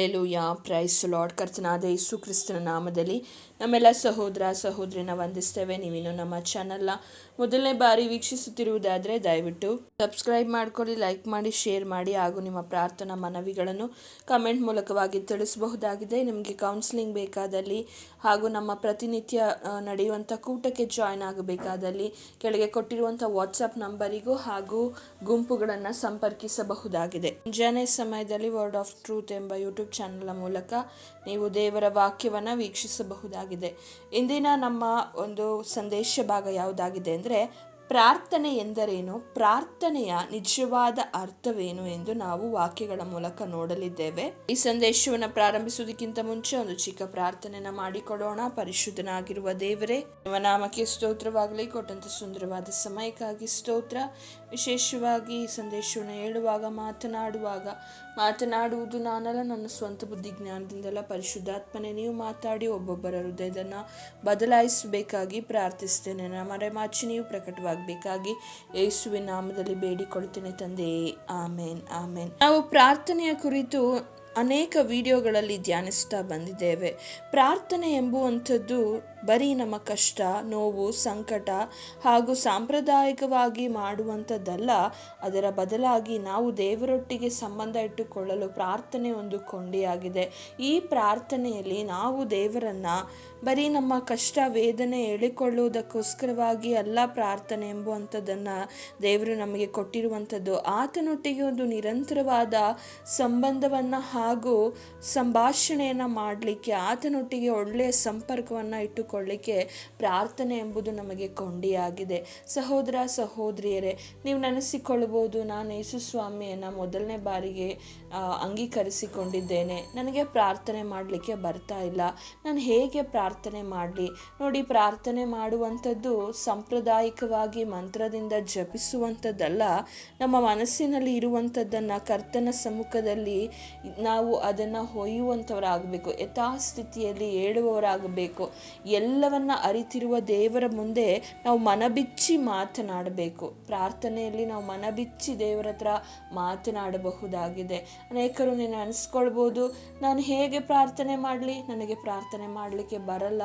ಲೆಲೂಯ price lord ಕರ್ತನಾದ ಯೇಸು ಕ್ರಿಸ್ತನ ನಾಮದಲ್ಲಿ ನಮ್ಮೆಲ್ಲ ಸಹೋದರ ಸಹೋದರಿನ ವಂದಿಸ್ತೇವೆ. ನೀವಿನ್ನು ನಮ್ಮ ಚಾನಲ್ನ ಮೊದಲನೇ ಬಾರಿ ವೀಕ್ಷಿಸುತ್ತಿರುವುದಾದರೆ ದಯವಿಟ್ಟು ಸಬ್ಸ್ಕ್ರೈಬ್ ಮಾಡಿಕೊಳ್ಳಿ, ಲೈಕ್ ಮಾಡಿ, ಶೇರ್ ಮಾಡಿ ಹಾಗೂ ನಿಮ್ಮ ಪ್ರಾರ್ಥನಾ ಮನವಿಗಳನ್ನು ಕಮೆಂಟ್ ಮೂಲಕವಾಗಿ ತಿಳಿಸಬಹುದಾಗಿದೆ. ನಿಮಗೆ ಕೌನ್ಸಿಲಿಂಗ್ ಬೇಕಾದಲ್ಲಿ ಹಾಗೂ ನಮ್ಮ ಪ್ರತಿನಿತ್ಯ ನಡೆಯುವಂಥ ಕೂಟಕ್ಕೆ ಜಾಯ್ನ್ ಆಗಬೇಕಾದಲ್ಲಿ ಕೆಳಗೆ ಕೊಟ್ಟಿರುವಂಥ ವಾಟ್ಸಪ್ ನಂಬರಿಗೂ ಹಾಗೂ ಗುಂಪುಗಳನ್ನು ಸಂಪರ್ಕಿಸಬಹುದಾಗಿದೆ. ಮುಂಜಾನೆ ಸಮಯದಲ್ಲಿ ವರ್ಡ್ ಆಫ್ ಟ್ರೂತ್ ಎಂಬ ಯೂಟ್ಯೂಬ್ ಚಾನಲ್ನ ಮೂಲಕ ನೀವು ದೇವರ ವಾಕ್ಯವನ್ನು ವೀಕ್ಷಿಸಬಹುದಾಗಿದೆ. ಇಂದಿನ ನಮ್ಮ ಒಂದು ಸಂದೇಶ ಭಾಗ ಯಾವುದಾಗಿದೆ ಅಂದರೆ ಪ್ರಾರ್ಥನೆ ಎಂದರೇನು? ಪ್ರಾರ್ಥನೆಯ ನಿಜವಾದ ಅರ್ಥವೇನು ಎಂದು ನಾವು ವಾಕ್ಯಗಳ ಮೂಲಕ ನೋಡಲಿದ್ದೇವೆ. ಈ ಸಂದೇಶವನ್ನು ಪ್ರಾರಂಭಿಸುವುದಕ್ಕಿಂತ ಮುಂಚೆ ಒಂದು ಚಿಕ್ಕ ಪ್ರಾರ್ಥನೆನ ಮಾಡಿಕೊಡೋಣ ಪರಿಶುದ್ಧನಾಗಿರುವ ದೇವರೇ ನಿಮ್ಮ ನಾಮಕ್ಕೆ ಸ್ತೋತ್ರವಾಗಲಿ. ಕೊಟ್ಟಂತ ಸುಂದರವಾದ ಸಮಯಕ್ಕಾಗಿ ಸ್ತೋತ್ರ. ವಿಶೇಷವಾಗಿ ಈ ಸಂದೇಶವನ್ನು ಹೇಳುವಾಗ, ಮಾತನಾಡುವಾಗ, ಮಾತನಾಡುವುದು ನಾನಲ್ಲ, ನನ್ನ ಸ್ವಂತ ಬುದ್ಧಿ ಜ್ಞಾನದಿಂದಲ್ಲ. ಪರಿಶುದ್ಧಾತ್ಮನೆ, ನೀವು ಮಾತಾಡಿ, ಒಬ್ಬೊಬ್ಬರ ಹೃದಯದನ್ನ ಬದಲಾಯಿಸಬೇಕಾಗಿ ಪ್ರಾರ್ಥಿಸ್ತೇನೆ ನನ್ನ ಮರೆಮಾಚಿ, ನೀವು ಪ್ರಕಟವಾಗಬೇಕಾಗಿ ಯೇಸುವಿನ ನಾಮದಲ್ಲಿ ಬೇಡಿಕೊಳ್ತೇನೆ ತಂದೆಯೇ ಆಮೇನ್ ಆಮೇನ್. ನಾವು ಪ್ರಾರ್ಥನೆಯ ಕುರಿತು ಅನೇಕ ವಿಡಿಯೋಗಳಲ್ಲಿ ಧ್ಯಾನಿಸ್ತಾ ಬಂದಿದ್ದೇವೆ. ಪ್ರಾರ್ಥನೆ ಎಂಬುವಂಥದ್ದು ಬರೀ ನಮ್ಮ ಕಷ್ಟ, ನೋವು, ಸಂಕಟ ಹಾಗೂ ಸಾಂಪ್ರದಾಯಿಕವಾಗಿ ಮಾಡುವಂಥದ್ದಲ್ಲ, ಅದರ ಬದಲಾಗಿ ನಾವು ದೇವರೊಟ್ಟಿಗೆ ಸಂಬಂಧ ಇಟ್ಟುಕೊಳ್ಳಲು ಪ್ರಾರ್ಥನೆ ಒಂದು ಕೊಂಡಿಯಾಗಿದೆ. ಈ ಪ್ರಾರ್ಥನೆಯಲ್ಲಿ ನಾವು ದೇವರನ್ನ ಬರೀ ನಮ್ಮ ಕಷ್ಟ, ವೇದನೆ ಹೇಳಿಕೊಳ್ಳುವುದಕ್ಕೋಸ್ಕರವಾಗಿ ಅಲ್ಲ ಪ್ರಾರ್ಥನೆ ಎಂಬುವಂಥದ್ದನ್ನು ದೇವರು ನಮಗೆ ಕೊಟ್ಟಿರುವಂಥದ್ದು. ಆತನೊಟ್ಟಿಗೆ ಒಂದು ನಿರಂತರವಾದ ಸಂಬಂಧವನ್ನು ಹಾಗೂ ಸಂಭಾಷಣೆಯನ್ನು ಮಾಡಲಿಕ್ಕೆ ಆತನೊಟ್ಟಿಗೆ ಒಳ್ಳೆಯ ಸಂಪರ್ಕವನ್ನು ಇಟ್ಟುಕೊಳ್ಳಿಕ್ಕೆ ಪ್ರಾರ್ಥನೆ ಎಂಬುದು ನಮಗೆ ಕೊಂಡಿಯಾಗಿದೆ. ಸಹೋದರ, ಸಹೋದರಿಯರೇ, ನೀವು ನೆನೆಸಿಕೊಳ್ಬೋದು ನಾನು ಯೇಸು ಸ್ವಾಮಿಯನ್ನು ಮೊದಲನೇ ಬಾರಿಗೆ ಅಂಗೀಕರಿಸಿಕೊಂಡಿದ್ದೇನೆ. ನನಗೆ ಪ್ರಾರ್ಥನೆ ಮಾಡಲಿಕ್ಕೆ ಬರ್ತಾ ಇಲ್ಲ. ನಾನು ಹೇಗೆ ಪ್ರಾರ್ಥನೆ ಮಾಡಲಿ? ನೋಡಿ, ಪ್ರಾರ್ಥನೆ ಮಾಡುವಂಥದ್ದು ಸಾಂಪ್ರದಾಯಿಕವಾಗಿ ಮಂತ್ರದಿಂದ ಜಪಿಸುವಂಥದ್ದಲ್ಲ. ನಮ್ಮ ಮನಸ್ಸಿನಲ್ಲಿ ಇರುವಂಥದ್ದನ್ನು ಕರ್ತನ ಸಮ್ಮುಖದಲ್ಲಿ ನಾವು ಅದನ್ನು ಹೊಯ್ಯುವಂಥವರಾಗಬೇಕು. ಯಥಾಸ್ಥಿತಿಯಲ್ಲಿ ಹೇಳುವವರಾಗಬೇಕು ಎಲ್ಲವನ್ನ ಅರಿತಿರುವ ದೇವರ ಮುಂದೆ ನಾವು ಮನಬಿಚ್ಚಿ ಮಾತನಾಡಬೇಕು. ಪ್ರಾರ್ಥನೆಯಲ್ಲಿ ನಾವು ಮನಬಿಚ್ಚಿ ದೇವರ ಹತ್ರ ಮಾತನಾಡಬಹುದಾಗಿದೆ. ಅನೇಕರು ನೀನು ಅನಿಸ್ಕೊಳ್ಬೋದು, ನಾನು ಹೇಗೆ ಪ್ರಾರ್ಥನೆ ಮಾಡಲಿ? ನನಗೆ ಪ್ರಾರ್ಥನೆ ಮಾಡಲಿಕ್ಕೆ ಬರಲ್ಲ.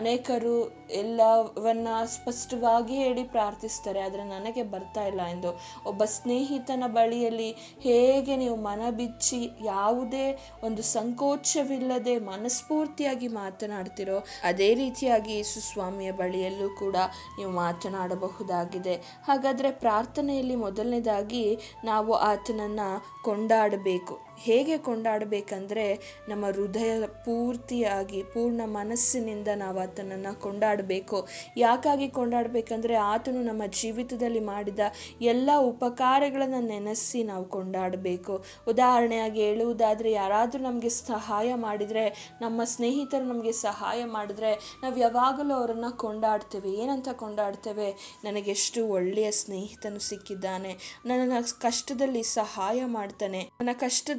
ಅನೇಕರು ಎಲ್ಲವನ್ನ ಸ್ಪಷ್ಟವಾಗಿ ಹೇಳಿ ಪ್ರಾರ್ಥಿಸ್ತಾರೆ, ಆದರೆ ನನಗೆ ಬರ್ತಾ ಇಲ್ಲ ಎಂದು. ಒಬ್ಬ ಸ್ನೇಹಿತನ ಬಳಿಯಲ್ಲಿ ಹೇಗೆ ನೀವು ಮನಬಿಚ್ಚಿ ಯಾವುದೇ ಒಂದು ಸಂಕೋಚವಿಲ್ಲದೆ ಮನಸ್ಫೂರ್ತಿಯಾಗಿ ಮಾತನಾಡ್ತಿರೋ, ಅದೇ ರೀತಿಯಾಗಿ ಯೇಸು ಸ್ವಾಮಿಯ ಬಳಿಯಲ್ಲೂ ಕೂಡ ನೀವು ಮಾತನಾಡಬಹುದಾಗಿದೆ. ಹಾಗಾದರೆ ಪ್ರಾರ್ಥನೆಯಲ್ಲಿ ಮೊದಲನೇದಾಗಿ ನಾವು ಆತನನ್ನು ಕೊಂಡಾಡಬೇಕು. ಹೇಗೆ ಕೊಂಡಾಡಬೇಕಂದ್ರೆ ನಮ್ಮ ಹೃದಯ ಪೂರ್ತಿಯಾಗಿ, ಪೂರ್ಣ ಮನಸ್ಸಿನಿಂದ ನಾವು ಆತನನ್ನು ಕೊಂಡಾಡಬೇಕು. ಯಾಕಾಗಿ ಕೊಂಡಾಡಬೇಕಂದ್ರೆ ಆತನು ನಮ್ಮ ಜೀವಿತದಲ್ಲಿ ಮಾಡಿದ ಎಲ್ಲ ಉಪಕಾರಗಳನ್ನು ನೆನೆಸಿ ನಾವು ಕೊಂಡಾಡಬೇಕು. ಉದಾಹರಣೆಯಾಗಿ ಹೇಳುವುದಾದರೆ, ಯಾರಾದರೂ ನಮಗೆ ಸಹಾಯ ಮಾಡಿದರೆ, ನಮ್ಮ ಸ್ನೇಹಿತರು ನಮಗೆ ಸಹಾಯ ಮಾಡಿದ್ರೆ, ನಾವು ಯಾವಾಗಲೂ ಅವರನ್ನು ಕೊಂಡಾಡ್ತೇವೆ. ಏನಂತ ಕೊಂಡಾಡ್ತೇವೆ? ನನಗೆಷ್ಟು ಒಳ್ಳೆಯ ಸ್ನೇಹಿತನು ಸಿಕ್ಕಿದ್ದಾನೆ. ನನ್ನ ಕಷ್ಟದಲ್ಲಿ ಸಹಾಯ ಮಾಡ್ತಾನೆ. ನನ್ನ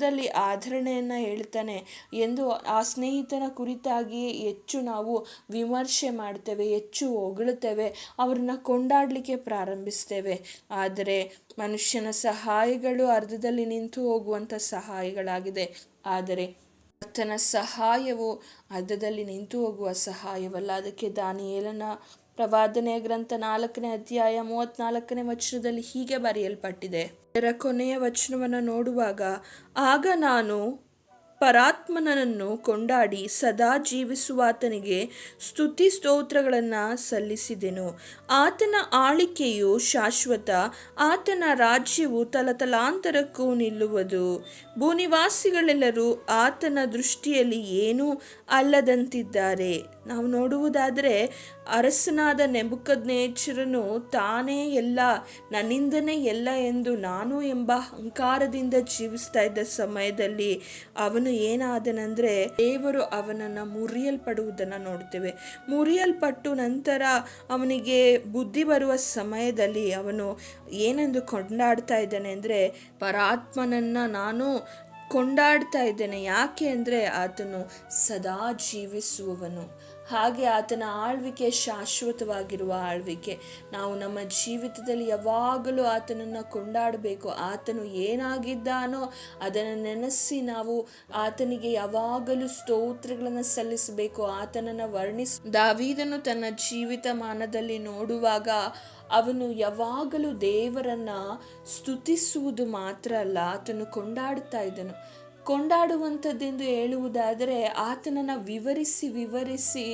ಕಷ್ಟದಲ್ಲಿ ಆಧರಣೆಯನ್ನು ಹೇಳ್ತಾನೆ ಎಂದು ಆ ಸ್ನೇಹಿತನ ಕುರಿತಾಗಿ ಹೆಚ್ಚು ನಾವು ವಿಮರ್ಶೆ ಮಾಡ್ತೇವೆ, ಹೆಚ್ಚು ಹೊಗಳುತ್ತೇವೆ ಅವ್ರನ್ನ ಕೊಂಡಾಡಲಿಕ್ಕೆ ಪ್ರಾರಂಭಿಸ್ತೇವೆ. ಆದರೆ ಮನುಷ್ಯನ ಸಹಾಯಗಳು ಅರ್ಧದಲ್ಲಿ ನಿಂತು ಹೋಗುವಂಥ ಸಹಾಯಗಳಾಗಿದೆ. ಆದರೆ ಕರ್ತನ ಸಹಾಯವು ಅರ್ಧದಲ್ಲಿ ನಿಂತು ಹೋಗುವ ಸಹಾಯವಲ್ಲ. ಅದಕ್ಕೆ ದಾನಿಯೇಲನ ಪ್ರವಾದನೆಯ ಗ್ರಂಥ ನಾಲ್ಕನೇ ಅಧ್ಯಾಯ ಮೂವತ್ನಾಲ್ಕನೇ ವಚನದಲ್ಲಿ ಹೀಗೆ ಬರೆಯಲ್ಪಟ್ಟಿದೆ. ಇದರ ಕೊನೆಯ ವಚನವನ್ನು ನೋಡುವಾಗ, ಆಗ ನಾನು ಪರಾತ್ಮನನ್ನು ಕೊಂಡಾಡಿ ಸದಾ ಜೀವಿಸುವಾತನಿಗೆ ಸ್ತುತಿ ಸ್ತೋತ್ರಗಳನ್ನು ಸಲ್ಲಿಸಿದೆನು. ಆತನ ಆಳಿಕೆಯು ಶಾಶ್ವತ, ಆತನ ರಾಜ್ಯವು ತಲತಲಾಂತರಕ್ಕೂ ನಿಲ್ಲುವುದು. ಭೂನಿವಾಸಿಗಳೆಲ್ಲರೂ ಆತನ ದೃಷ್ಟಿಯಲ್ಲಿ ಏನೂ ಅಲ್ಲದಂತಿದ್ದಾರೆ. ನಾವು ನೋಡುವುದಾದರೆ ಅರಸನಾದ ನೆಬುಕದ್ನೇಚರನು ತಾನೇ ಎಲ್ಲ, ನನ್ನಿಂದನೇ ಎಲ್ಲ ಎಂದು ನಾನು ಎಂಬ ಅಹಂಕಾರದಿಂದ ಜೀವಿಸ್ತಾ ಇದ್ದ ಸಮಯದಲ್ಲಿ ಅವನು ಏನಾದನಂದ್ರೆ, ದೇವರು ಅವನನ್ನು ಮುರಿಯಲ್ಪಡುವುದನ್ನು ನೋಡ್ತೇವೆ. ಮುರಿಯಲ್ಪಟ್ಟು ನಂತರ ಅವನಿಗೆ ಬುದ್ಧಿ ಬರುವ ಸಮಯದಲ್ಲಿ ಅವನು ಏನೆಂದು ಕೊಂಡಾಡ್ತಾ ಇದ್ದಾನೆ ಅಂದರೆ ಪರಾತ್ಮನನ್ನು ನಾನು ಕೊಂಡಾಡ್ತಾ ಇದ್ದೇನೆ. ಯಾಕೆ ಅಂದರೆ ಆತನು ಸದಾ ಜೀವಿಸುವವನು. ಹಾಗೆ ಆತನ ಆಳ್ವಿಕೆ ಶಾಶ್ವತವಾಗಿರುವ ಆಳ್ವಿಕೆ. ನಾವು ನಮ್ಮ ಜೀವಿತದಲ್ಲಿ ಯಾವಾಗಲೂ ಆತನನ್ನು ಕೊಂಡಾಡಬೇಕು. ಆತನು ಏನಾಗಿದ್ದಾನೋ ಅದನ್ನು ನೆನೆಸಿ ನಾವು ಆತನಿಗೆ ಯಾವಾಗಲೂ ಸ್ತೋತ್ರಗಳನ್ನು ಸಲ್ಲಿಸಬೇಕು. ಆತನನ್ನು ವರ್ಣಿಸ, ದಾವೀದನು ತನ್ನ ಜೀವಿತ ಮಾನದಲ್ಲಿ ನೋಡುವಾಗ ಅವನು ಯಾವಾಗಲೂ ದೇವರನ್ನು ಸ್ತುತಿಸುವುದು ಮಾತ್ರ ಅಲ್ಲ, ಆತನು ಕೊಂಡಾಡ್ತಾ ಇದ್ದನು. ಕೊಂಡಾಡುವಂಥದ್ದೆಂದು ಹೇಳುವುದಾದರೆ ಆತನನ್ನು ವಿವರಿಸಿ ವಿವರಿಸಿ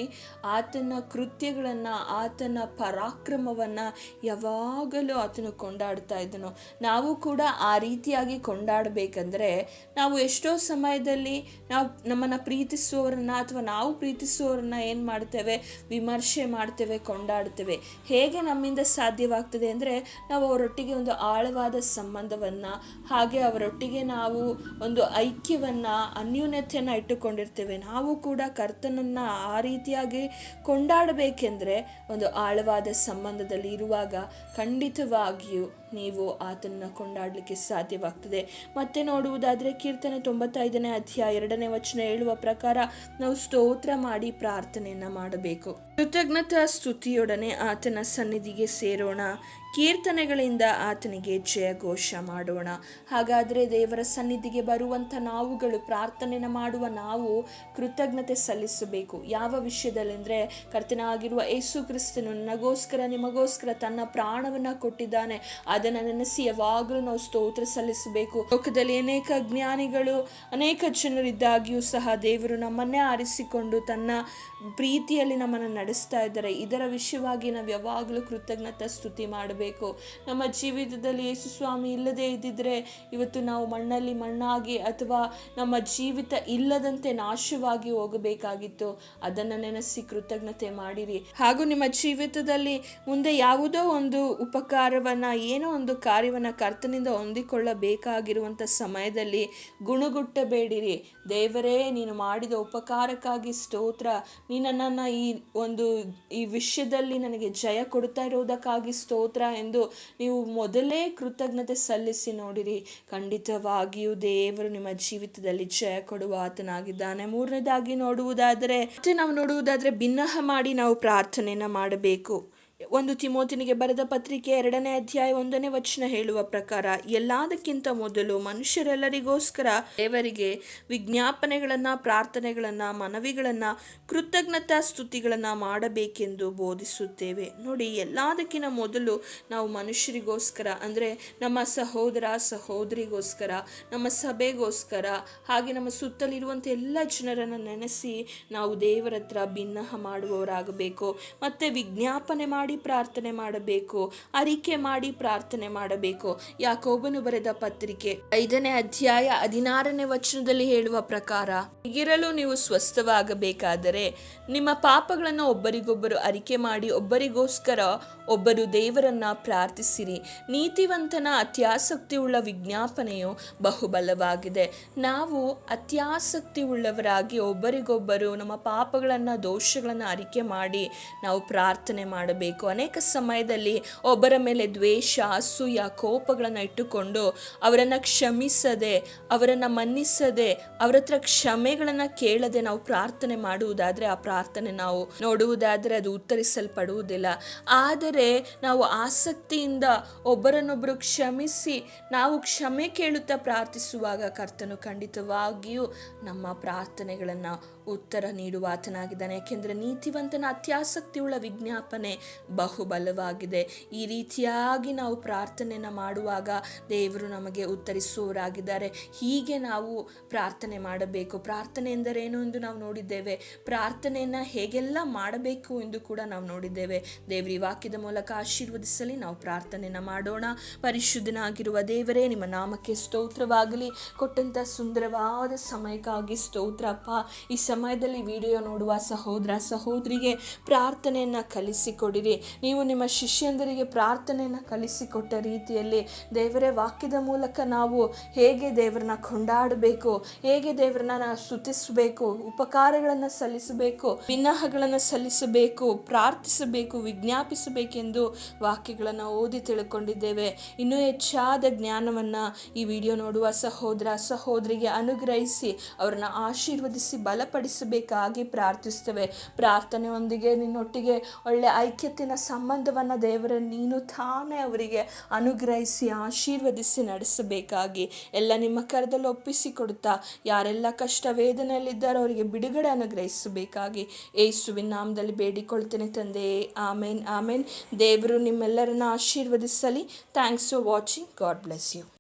ಆತನ ಕೃತ್ಯಗಳನ್ನು, ಆತನ ಪರಾಕ್ರಮವನ್ನು ಯಾವಾಗಲೂ ಆತನು ಕೊಂಡಾಡ್ತಾ ಇದ್ದನು. ನಾವು ಕೂಡ ಆ ರೀತಿಯಾಗಿ ಕೊಂಡಾಡಬೇಕಂದ್ರೆ ನಾವು ಎಷ್ಟೋ ಸಮಯದಲ್ಲಿ ನಾವು ನಮ್ಮನ್ನು ಪ್ರೀತಿಸುವವರನ್ನ ಅಥವಾ ನಾವು ಪ್ರೀತಿಸುವವರನ್ನ ಏನು ಮಾಡ್ತೇವೆ? ವಿಮರ್ಶೆ ಮಾಡ್ತೇವೆ, ಕೊಂಡಾಡ್ತೇವೆ. ಹೇಗೆ ನಮ್ಮಿಂದ ಸಾಧ್ಯವಾಗ್ತದೆ ಅಂದರೆ ನಾವು ಅವರೊಟ್ಟಿಗೆ ಒಂದು ಆಳವಾದ ಸಂಬಂಧವನ್ನು ಹಾಗೆ ಅವರೊಟ್ಟಿಗೆ ನಾವು ಒಂದು ಐಕ್ಯವನ್ನು ಅನ್ಯೂನ್ಯತೆಯನ್ನು ಇಟ್ಟುಕೊಂಡಿರ್ತೇವೆ. ನಾವು ಕೂಡ ಕರ್ತನನ್ನು ಆ ರೀತಿಯಾಗಿ ಕೊಂಡಾಡಬೇಕೆಂದರೆ ಒಂದು ಆಳವಾದ ಸಂಬಂಧದಲ್ಲಿ ಇರುವಾಗ ಖಂಡಿತವಾಗಿಯೂ ನೀವು ಆತನನ್ನು ಕೊಂಡಾಡಲಿಕ್ಕೆ ಸಾಧ್ಯವಾಗ್ತದೆ. ಮತ್ತೆ ನೋಡುವುದಾದರೆ ಕೀರ್ತನೆ ತೊಂಬತ್ತೈದನೇ ಅಧ್ಯಾಯ ಎರಡನೇ ವಚನ ಹೇಳುವ ಪ್ರಕಾರ ನಾವು ಸ್ತೋತ್ರ ಮಾಡಿ ಪ್ರಾರ್ಥನೆಯನ್ನು ಮಾಡಬೇಕು. ಕೃತಜ್ಞತಾ ಸ್ತುತಿಯೊಡನೆ ಆತನ ಸನ್ನಿಧಿಗೆ ಸೇರೋಣ. ಕೀರ್ತನೆಗಳಿಂದ ಆತನಿಗೆ ಜಯ ಘೋಷ ಮಾಡೋಣ. ಹಾಗಾದರೆ ದೇವರ ಸನ್ನಿಧಿಗೆ ಬರುವಂಥ ನಾವುಗಳು ಪ್ರಾರ್ಥನೆನ ಮಾಡುವ ನಾವು ಕೃತಜ್ಞತೆ ಸಲ್ಲಿಸಬೇಕು. ಯಾವ ವಿಷಯದಲ್ಲಿ ಅಂದರೆ ಕರ್ತನಾಗಿರುವ ಯೇಸು ಕ್ರಿಸ್ತನು ನನಗೋಸ್ಕರ ನಿಮಗೋಸ್ಕರ ತನ್ನ ಪ್ರಾಣವನ್ನು ಕೊಟ್ಟಿದ್ದಾನೆ. ಅದನ್ನು ನೆನೆಸಿ, ಯಾವಾಗಲೂ ನಾವು ಸ್ತೋತ್ರ ಸಲ್ಲಿಸಬೇಕು. ಲೋಕದಲ್ಲಿ ಅನೇಕ ಜ್ಞಾನಿಗಳು ಅನೇಕ ಜನರಿದ್ದಾಗಿಯೂ ಸಹ ದೇವರು ನಮ್ಮನ್ನೇ ಆರಿಸಿಕೊಂಡು ತನ್ನ ಪ್ರೀತಿಯಲ್ಲಿ ನಮ್ಮನ್ನು ನಡೆಸ್ತಾ ಇದ್ದಾರೆ. ಇದರ ವಿಷಯವಾಗಿ ನಾವು ಯಾವಾಗಲೂ ಕೃತಜ್ಞತಾ ಸ್ತುತಿ ಮಾಡಬೇಕು. ನಮ್ಮ ಜೀವಿತದಲ್ಲಿ ಯೇಸು ಸ್ವಾಮಿ ಇಲ್ಲದೆ ಇದ್ದಿದ್ರೆ ಇವತ್ತು ನಾವು ಮಣ್ಣಲ್ಲಿ ಮಣ್ಣಾಗಿ ಅಥವಾ ನಮ್ಮ ಜೀವಿತ ಇಲ್ಲದಂತೆ ನಾಶವಾಗಿ ಹೋಗಬೇಕಾಗಿತ್ತು. ಅದನ್ನು ನೆನೆಸಿ ಕೃತಜ್ಞತೆ ಮಾಡಿರಿ. ಹಾಗೂ ನಿಮ್ಮ ಜೀವಿತದಲ್ಲಿ ಮುಂದೆ ಯಾವುದೋ ಒಂದು ಉಪಕಾರವನ್ನ ಏನೋ ಒಂದು ಕಾರ್ಯವನ್ನ ಕರ್ತನಿಂದ ಹೊಂದಿಕೊಳ್ಳಬೇಕಾಗಿರುವಂಥ ಸಮಯದಲ್ಲಿ ಗುಣಗುಟ್ಟಬೇಡಿರಿ. ದೇವರೇ, ನೀನು ಮಾಡಿದ ಉಪಕಾರಕ್ಕಾಗಿ ಸ್ತೋತ್ರ. ನೀನು ನನ್ನನ್ನು ಈ ಒಂದು, ಈ ವಿಷಯದಲ್ಲಿ ನನಗೆ ಜಯ ಕೊಡ್ತಾ ಇರೋದಕ್ಕಾಗಿ ಸ್ತೋತ್ರ ಎಂದು ನೀವು ಮೊದಲೇ ಕೃತಜ್ಞತೆ ಸಲ್ಲಿಸಿ ನೋಡಿರಿ. ಖಂಡಿತವಾಗಿಯೂ ದೇವರು ನಿಮ್ಮ ಜೀವಿತದಲ್ಲಿ ಜಯ ಕೊಡುವ ಆತನಾಗಿದ್ದಾನೆ. ಮೂರನೇದಾಗಿ ನೋಡುವುದಾದರೆ, ಮತ್ತೆ ನಾವು ನೋಡುವುದಾದರೆ ಭಿನ್ನಹ ಮಾಡಿ ನಾವು ಪ್ರಾರ್ಥನೆಯನ್ನು ಮಾಡಬೇಕು. ಒಂದು ತಿಮೋತಿನಿಗೆ ಬರೆದ ಪತ್ರಿಕೆ ಎರಡನೇ ಅಧ್ಯಾಯ ಒಂದನೇ ವಚನ ಹೇಳುವ ಪ್ರಕಾರ, ಎಲ್ಲದಕ್ಕಿಂತ ಮೊದಲು ಮನುಷ್ಯರೆಲ್ಲರಿಗೋಸ್ಕರ ದೇವರಿಗೆ ವಿಜ್ಞಾಪನೆಗಳನ್ನ, ಪ್ರಾರ್ಥನೆಗಳನ್ನ, ಮನವಿಗಳನ್ನ, ಕೃತಜ್ಞತಾ ಸ್ತುತಿಗಳನ್ನ ಮಾಡಬೇಕೆಂದು ಬೋಧಿಸುತ್ತೇವೆ. ನೋಡಿ, ಎಲ್ಲದಕ್ಕಿಂತ ಮೊದಲು ನಾವು ಮನುಷ್ಯರಿಗೋಸ್ಕರ, ಅಂದರೆ ನಮ್ಮ ಸಹೋದರ ಸಹೋದರಿಗೋಸ್ಕರ, ನಮ್ಮ ಸಭೆಗೋಸ್ಕರ, ಹಾಗೆ ನಮ್ಮ ಸುತ್ತಲಿರುವಂಥ ಎಲ್ಲ ಜನರನ್ನು ನೆನೆಸಿ ನಾವು ದೇವರ ಹತ್ರ ಭಿನ್ನಹ ಮಾಡುವವರಾಗಬೇಕು. ಮತ್ತೆ ವಿಜ್ಞಾಪನೆ ಮಾಡಿ ಪ್ರಾರ್ಥನೆ ಮಾಡಬೇಕು, ಅರಿಕೆ ಮಾಡಿ ಪ್ರಾರ್ಥನೆ ಮಾಡಬೇಕು. ಯಾಕೋಬನು ಬರೆದ ಪತ್ರಿಕೆ ಐದನೇ ಅಧ್ಯಾಯ ಹದಿನಾರನೇ ವಚನದಲ್ಲಿ ಹೇಳುವ ಪ್ರಕಾರ ಹೀಗಿರಲು ನೀವು ಸ್ವಸ್ಥವಾಗಬೇಕಾದರೆ ನಿಮ್ಮ ಪಾಪಗಳನ್ನು ಒಬ್ಬರಿಗೊಬ್ಬರು ಅರಿಕೆ ಮಾಡಿ ಒಬ್ಬರಿಗೋಸ್ಕರ ಒಬ್ಬರು ದೇವರನ್ನ ಪ್ರಾರ್ಥಿಸಿರಿ. ನೀತಿವಂತನ ಅತ್ಯಾಸಕ್ತಿ ಉಳ್ಳ ವಿಜ್ಞಾಪನೆಯು ಬಹುಬಲವಾಗಿದೆ. ನಾವು ಅತ್ಯಾಸಕ್ತಿ ಉಳ್ಳವರಾಗಿ ಒಬ್ಬರಿಗೊಬ್ಬರು ನಮ್ಮ ಪಾಪಗಳನ್ನು, ದೋಷಗಳನ್ನು ಅರಿಕೆ ಮಾಡಿ ನಾವು ಪ್ರಾರ್ಥನೆ ಮಾಡಬೇಕು. ಅನೇಕ ಸಮಯದಲ್ಲಿ ಒಬ್ಬರ ಮೇಲೆ ದ್ವೇಷ, ಅಸೂಯ, ಕೋಪಗಳನ್ನು ಇಟ್ಟುಕೊಂಡು ಅವರನ್ನು ಕ್ಷಮಿಸದೆ, ಅವರನ್ನು ಮನ್ನಿಸದೆ, ಅವರ ಹತ್ರ ಕ್ಷಮೆಗಳನ್ನು ಕೇಳದೆ ನಾವು ಪ್ರಾರ್ಥನೆ ಮಾಡುವುದಾದರೆ ಆ ಪ್ರಾರ್ಥನೆ ನಾವು ನೋಡುವುದಾದರೆ ಅದು ಉತ್ತರಿಸಲ್ಪಡುವುದಿಲ್ಲ. ಆದರೆ ನಾವು ಆಸಕ್ತಿಯಿಂದ ಒಬ್ಬರನ್ನೊಬ್ಬರು ಕ್ಷಮಿಸಿ ನಾವು ಕ್ಷಮೆ ಕೇಳುತ್ತಾ ಪ್ರಾರ್ಥಿಸುವಾಗ ಕರ್ತನು ಖಂಡಿತವಾಗಿಯೂ ನಮ್ಮ ಪ್ರಾರ್ಥನೆಗಳನ್ನು ಉತ್ತರ ನೀಡುವ ಆತನಾಗಿದ್ದಾನೆ. ಯಾಕೆಂದರೆ ನೀತಿವಂತನ ಅತ್ಯಾಸಕ್ತಿಯುಳ್ಳ ವಿಜ್ಞಾಪನೆ ಬಹುಬಲವಾಗಿದೆ. ಈ ರೀತಿಯಾಗಿ ನಾವು ಪ್ರಾರ್ಥನೆಯನ್ನು ಮಾಡುವಾಗ ದೇವರು ನಮಗೆ ಉತ್ತರಿಸುವವರಾಗಿದ್ದಾರೆ. ಹೀಗೆ ನಾವು ಪ್ರಾರ್ಥನೆ ಮಾಡಬೇಕು. ಪ್ರಾರ್ಥನೆ ಎಂದರೇನು ಎಂದು ನಾವು ನೋಡಿದ್ದೇವೆ. ಪ್ರಾರ್ಥನೆಯನ್ನು ಹೇಗೆಲ್ಲ ಮಾಡಬೇಕು ಎಂದು ಕೂಡ ನಾವು ನೋಡಿದ್ದೇವೆ. ದೇವರಿ ವಾಕ್ಯದ ಮೂಲಕ ಆಶೀರ್ವದಿಸಲಿ, ನಾವು ಪ್ರಾರ್ಥನೆಯನ್ನು ಮಾಡೋಣ. ಪರಿಶುದ್ಧನಾಗಿರುವ ದೇವರೇ, ನಿಮ್ಮ ನಾಮಕ್ಕೆ ಸ್ತೋತ್ರವಾಗಲಿ. ಕೊಟ್ಟಂಥ ಸುಂದರವಾದ ಸಮಯಕ್ಕಾಗಿ ಸ್ತೋತ್ರಪ್ಪ ಈ ಸಮಯದಲ್ಲಿ ವಿಡಿಯೋ ನೋಡುವ ಸಹೋದರ ಸಹೋದರಿಗೆ ಪ್ರಾರ್ಥನೆಯನ್ನು ಕಲಿಸಿಕೊಡಿರಿ. ನೀವು ನಿಮ್ಮ ಶಿಷ್ಯಂದರಿಗೆ ಪ್ರಾರ್ಥನೆಯನ್ನು ಕಲಿಸಿಕೊಟ್ಟ ರೀತಿಯಲ್ಲಿ ದೇವರೇ, ವಾಕ್ಯದ ಮೂಲಕ ನಾವು ಹೇಗೆ ದೇವರನ್ನ ಕೊಂಡಾಡಬೇಕು, ಹೇಗೆ ದೇವರನ್ನ ನಾವು ಸ್ತುತಿಸಬೇಕು, ಉಪಕಾರಗಳನ್ನು ಸಲ್ಲಿಸಬೇಕು ವಿನಹಗಳನ್ನು ಸಲ್ಲಿಸಬೇಕು, ಪ್ರಾರ್ಥಿಸಬೇಕು, ವಿಜ್ಞಾಪಿಸಬೇಕೆಂದು ವಾಕ್ಯಗಳನ್ನು ಓದಿ ತಿಳ್ಕೊಂಡಿದ್ದೇವೆ. ಇನ್ನೂ ಹೆಚ್ಚಾದ ಜ್ಞಾನವನ್ನು ಈ ವಿಡಿಯೋ ನೋಡುವ ಸಹೋದರ ಸಹೋದರಿಗೆ ಅನುಗ್ರಹಿಸಿ, ಅವರನ್ನು ಆಶೀರ್ವದಿಸಿ ಬಲಪಡಿಸಬೇಕಾಗಿ ಪ್ರಾರ್ಥಿಸ್ತೇವೆ ಪ್ರಾರ್ಥನೆಯೊಂದಿಗೆ ನಿನ್ನೊಟ್ಟಿಗೆ ಒಳ್ಳೆ ಐಕ್ಯತೆಯ ಸಂಬಂಧವನ್ನು ದೇವರ ನೀನು ತಾನೇ ಅವರಿಗೆ ಅನುಗ್ರಹಿಸಿ, ಆಶೀರ್ವದಿಸಿ ನಡೆಸಬೇಕಾಗಿ. ಎಲ್ಲ ನಿಮ್ಮ ಕರದಲ್ಲಿ ಒಪ್ಪಿಸಿಕೊಡುತ್ತಾ, ಯಾರೆಲ್ಲ ಕಷ್ಟ, ವೇದನೆಯಲ್ಲಿದ್ದಾರೋ ಅವರಿಗೆ ಬಿಡುಗಡೆ ಅನುಗ್ರಹಿಸಬೇಕಾಗಿ. ಏಸುವಿನ ನಾಮದಲ್ಲಿ ಬೇಡಿಕೊಳ್ತೇನೆ ತಂದೆ. ಆಮೇನ್ ಆಮೇನ್. ದೇವರು ನಿಮ್ಮೆಲ್ಲರನ್ನ ಆಶೀರ್ವದಿಸಲಿ. Thanks for watching God bless you